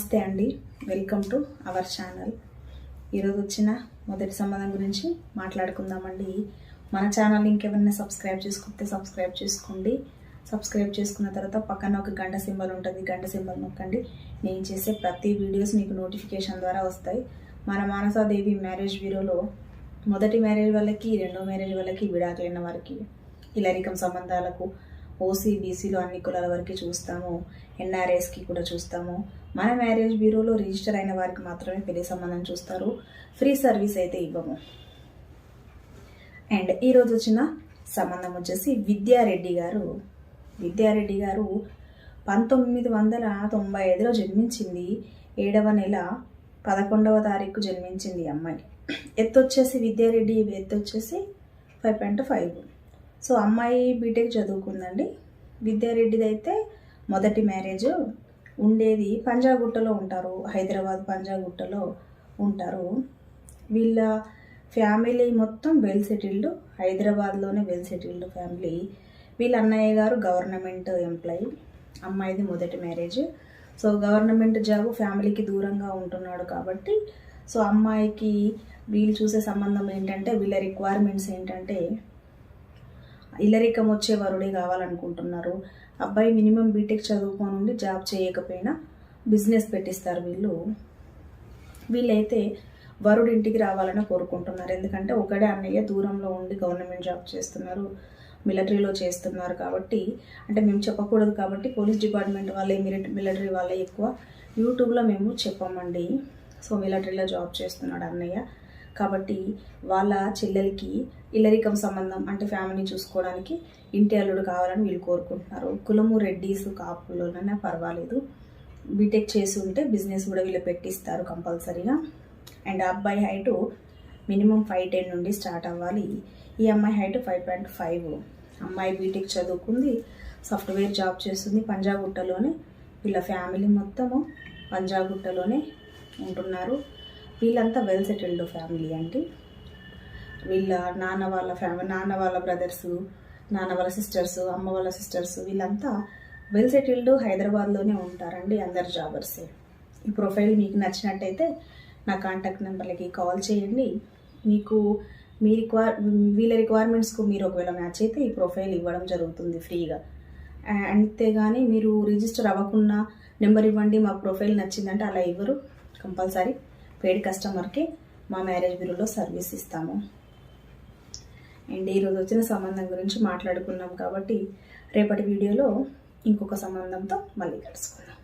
నమస్తే అండి. Welcome to our channel. ఈరోజు వచ్చిన మొదటి సంబంధం గురించి మాట్లాడుకుందామండి. మన ఛానల్ ఇంకెవరైనా సబ్స్క్రైబ్ చేసుకుంటే సబ్స్క్రైబ్ చేసుకోండి. సబ్స్క్రైబ్ చేసుకున్న తర్వాత పక్కన ఒక గంట సింబల్ ఉంటుంది. గంట సింబల్ నొక్కండి. నేను చేసే ప్రతి వీడియోస్ మీకు నోటిఫికేషన్ ద్వారా వస్తాయి. మన మానసాదేవి మ్యారేజ్ బ్యూరోలో మొదటి మ్యారేజ్ వాళ్ళకి రెండో మ్యారేజ్ వాళ్ళకి విడాకులైన వారికి ఇలరికం సంబంధాలకు ఓసీ బీసీలో అన్ని కులాల వరకు చూస్తాము. ఎన్ఆర్ఎస్కి కూడా చూస్తాము. మన మ్యారేజ్ బ్యూరోలో రిజిస్టర్ అయిన వారికి మాత్రమే పెళ్ళి సంబంధం చూస్తారు. ఫ్రీ సర్వీస్ అయితే ఇవ్వము. అండ్ ఈరోజు వచ్చిన సంబంధం వచ్చేసి విద్యారెడ్డి గారు. విద్యారెడ్డి గారు పంతొమ్మిది వందల తొంభై ఐదులో జన్మించింది. ఏడవ నెల పదకొండవ తారీఖు జన్మించింది అమ్మాయి. ఎత్తు వచ్చేసి విద్యారెడ్డి ఎత్తు వచ్చేసి ఫైవ్ పాయింట్ ఫైవ్. సో అమ్మాయి బీటెక్ చదువుకుందండి. విద్యారెడ్డిది అయితే మొదటి మ్యారేజ్. ఉండేది పంజాగుట్టలో ఉంటారు. హైదరాబాద్ పంజాగుట్టలో ఉంటారు. వీళ్ళ ఫ్యామిలీ మొత్తం వెల్ సెటిల్డ్ హైదరాబాద్లోనే వెల్ సెటిల్డ్ ఫ్యామిలీ. వీళ్ళ అన్నయ్య గారు గవర్నమెంట్ ఎంప్లాయీ. అమ్మాయిది మొదటి మ్యారేజ్. సో గవర్నమెంట్ జాబ్ ఫ్యామిలీకి దూరంగా ఉంటున్నాడు కాబట్టి సో అమ్మాయికి వీళ్ళు చూసే సంబంధం ఏంటంటే వీళ్ళ రిక్వైర్మెంట్స్ ఏంటంటే ఇల్లరికం వచ్చే వరుడే కావాలనుకుంటున్నారు. అబ్బాయి మినిమం బీటెక్ చదువుకొని ఉండి జాబ్ చేయకపోయినా బిజినెస్ పెట్టిస్తారు వీళ్ళు. వీళ్ళైతే వరుడు ఇంటికి రావాలని కోరుకుంటున్నారు. ఎందుకంటే ఒకడే అన్నయ్య దూరంలో ఉండి గవర్నమెంట్ జాబ్ చేస్తున్నారు మిలిటరీలో చేస్తున్నారు కాబట్టి అంటే మేము చెప్పకూడదు కాబట్టి పోలీస్ డిపార్ట్మెంట్ వాళ్ళే మిలిటరీ వాళ్ళే ఎక్కువ. యూట్యూబ్లో మేము చెప్పామండి. సో మిలిటరీలో జాబ్ చేస్తున్నాడు అన్నయ్య. కాబట్టి వాళ్ళ చెల్లెలకి ఇల్లరికం సంబంధం అంటే ఫ్యామిలీ చూసుకోవడానికి ఇంటి అల్లుడు కావాలని వీళ్ళు కోరుకుంటున్నారు. కులము రెడ్డీస్ కాపులోనైనా పర్వాలేదు. బీటెక్ చేసి ఉంటే బిజినెస్ కూడా వీళ్ళు పెట్టిస్తారు కంపల్సరీగా. అండ్ అబ్బాయి హైటు మినిమం ఫైవ్ టెన్ నుండి స్టార్ట్ అవ్వాలి. ఈ అమ్మాయి హైట్ ఫైవ్ పాయింట్ ఫైవ్ అమ్మాయి బీటెక్ చదువుకుంది సాఫ్ట్వేర్ జాబ్ చేస్తుంది పంజాగుట్టలోనే. వీళ్ళ ఫ్యామిలీ మొత్తము పంజాగుట్టలోనే ఉంటున్నారు. వీళ్ళంతా వెల్ సెటిల్డ్ ఫ్యామిలీ అండి. వీళ్ళ నాన్న వాళ్ళ ఫ్యామిలీ నాన్న వాళ్ళ బ్రదర్స్ నాన్న వాళ్ళ సిస్టర్స్ అమ్మ వాళ్ళ సిస్టర్స్ వీళ్ళంతా వెల్ సెటిల్డ్ హైదరాబాద్లోనే ఉంటారండి అందరు జాబర్సే ఈ ప్రొఫైల్ మీకు నచ్చినట్టయితే నా కాంటాక్ట్ నెంబర్లకి కాల్ చేయండి. మీకు మీ రిక్వైర్ వీళ్ళ రిక్వైర్మెంట్స్కు మీరు ఒకవేళ మ్యాచ్ అయితే ఈ ప్రొఫైల్ ఇవ్వడం జరుగుతుంది ఫ్రీగా అంతేగాని మీరు రిజిస్టర్ అవ్వకుండా నెంబర్ ఇవ్వండి మా ప్రొఫైల్ నచ్చిందంటే అలా ఇవ్వరు. కంపల్సరీ. పెయిడ్ కస్టమర్కి మా మ్యారేజ్ బ్యూరోలో సర్వీస్ ఇస్తాము. అండ్ ఈరోజు వచ్చిన సంబంధం గురించి మాట్లాడుకున్నాం కాబట్టి రేపటి వీడియోలో ఇంకొక సంబంధంతో మళ్ళీ కలుసుకుందాం.